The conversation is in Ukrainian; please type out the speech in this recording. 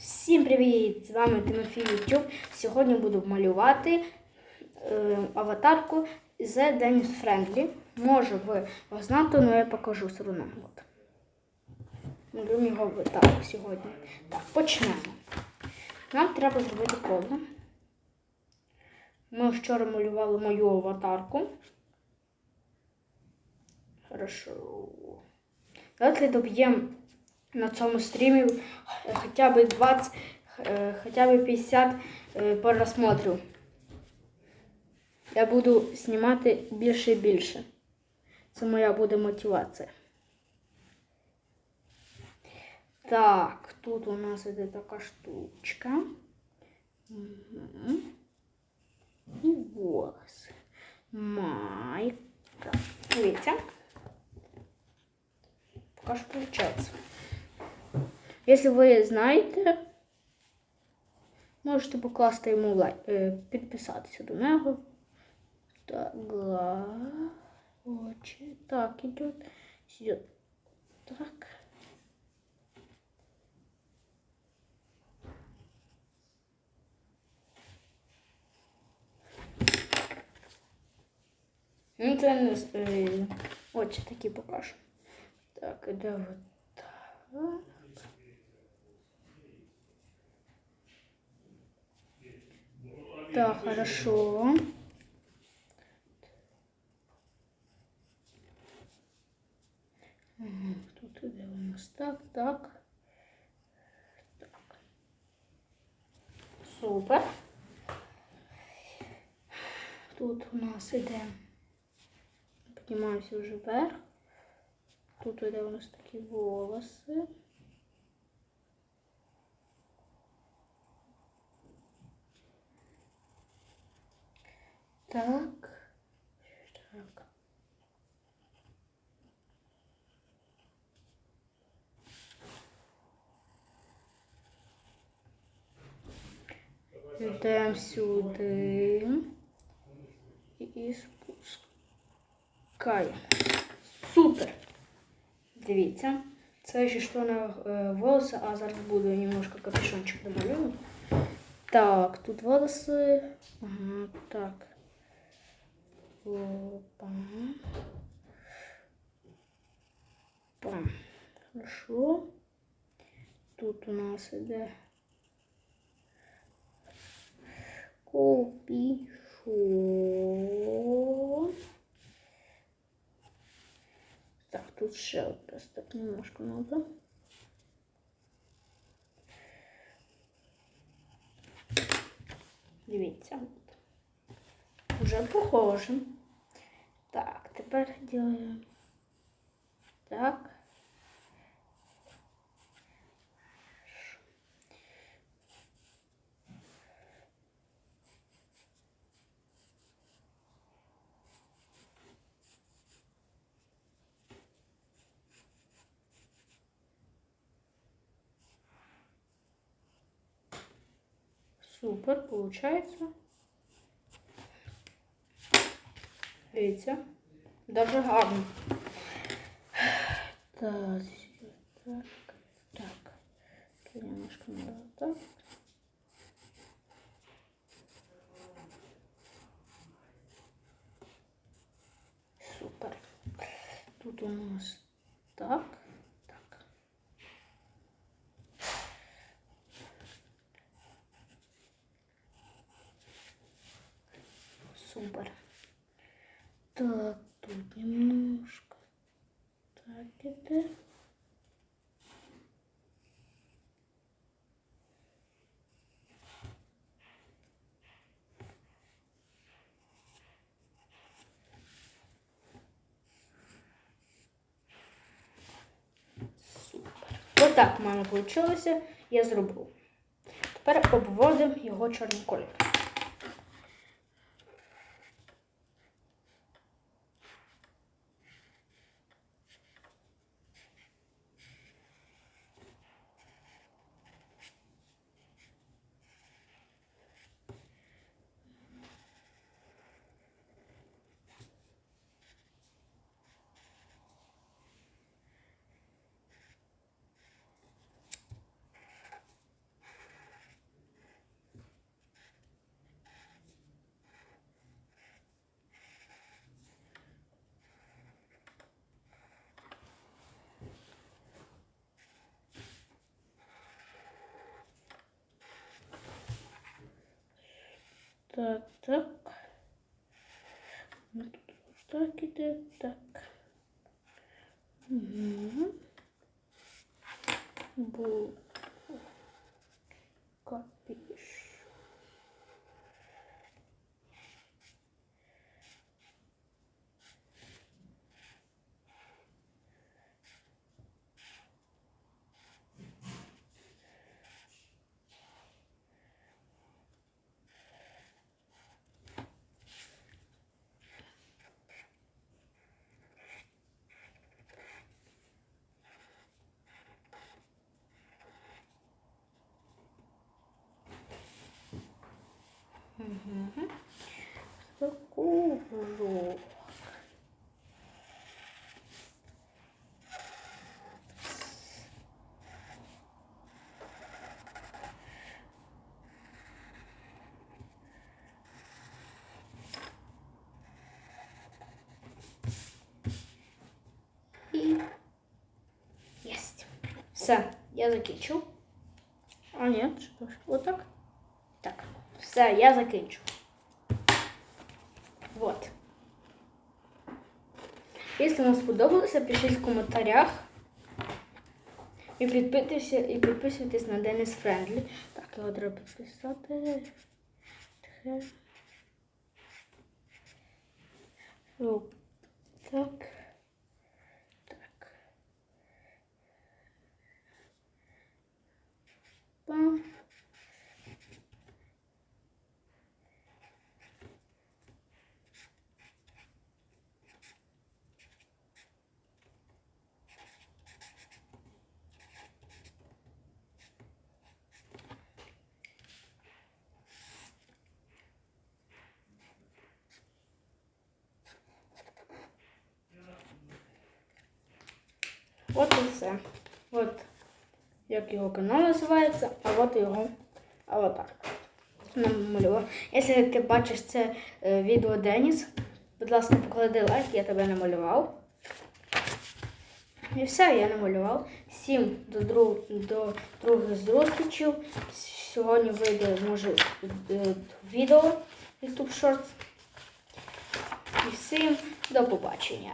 Всім привіт! З вами Тимофій Ютюб. Сьогодні буду малювати е, аватарку The Dance Friendly. Може ви його знати, але я покажу все одно. Малюємо його аватарку сьогодні. Так, почнемо. Нам треба зробити коло. Ми вчора малювали мою аватарку. Хорошо. Давайте доб'ємо на цьому стрімі е, хоча б 20, е, хоча б 50 е, просмотрів. Я буду знімати більше і більше. Це моя буде мотивація. Так, тут у нас іде така штучка. І волоси. Май. Так, дивіться. Пока що. Якщо ви знаєте, можете покласти йому лайк, е, підписатися до нього. Так, очі. Так, идет. Идет. Так. Ну, це не е, очі такі покажу. Так, іде вот так. Так, хорошо. Тут іде у нас так, так. Так. Супер. Тут у нас іде. Піднімаємося вже вверх. Тут іде у нас такі волоси. Так. Так. Йдемо сюди і спускаємо. Супер! Дивіться. Це ще що на е, волоси, а зараз буду немножко капюшончик домалюю. Так, тут волоси. Ага, так. Опа. Пам. Хорошо. Тут у нас іде копішон. Так, тут ще так немножко надо. Дивіться. Уже похоже. Так, тепер делаем так. Супер, получается. Дивіться. Дуже гарно. Так, так, так. Тут немножко надо. Супер. Тут у нас так. Супер. Так, тут немножко. Так, это. Супер. Отак в мене вийшло. Я зробив. Тепер обводимо його чорний колір. Так, так. Ну, тут Так іде, так. Угу. Бу. Копіш. Угу. Такого. І єсть. Все, я закінчив. А ні, що ж, отак. Так, Все, я закінчу. Вот. Якщо вам сподобалося, пишіть в коментарях. І підписуйтесь, і підписуйтесь на Денис Френдлі. Так, його треба підписати. О, Так. Так. Пам. От і все. От як його канал називається, а от його аватар. Намалював. Якщо ти бачиш це е, відео Деніс, будь ласка, поклади лайк, я тебе намалював. І все, я намалював. Всім до, друг, до других зустрічей. Сьогодні вийде, може, е, відео YouTube Shorts. І всім до побачення.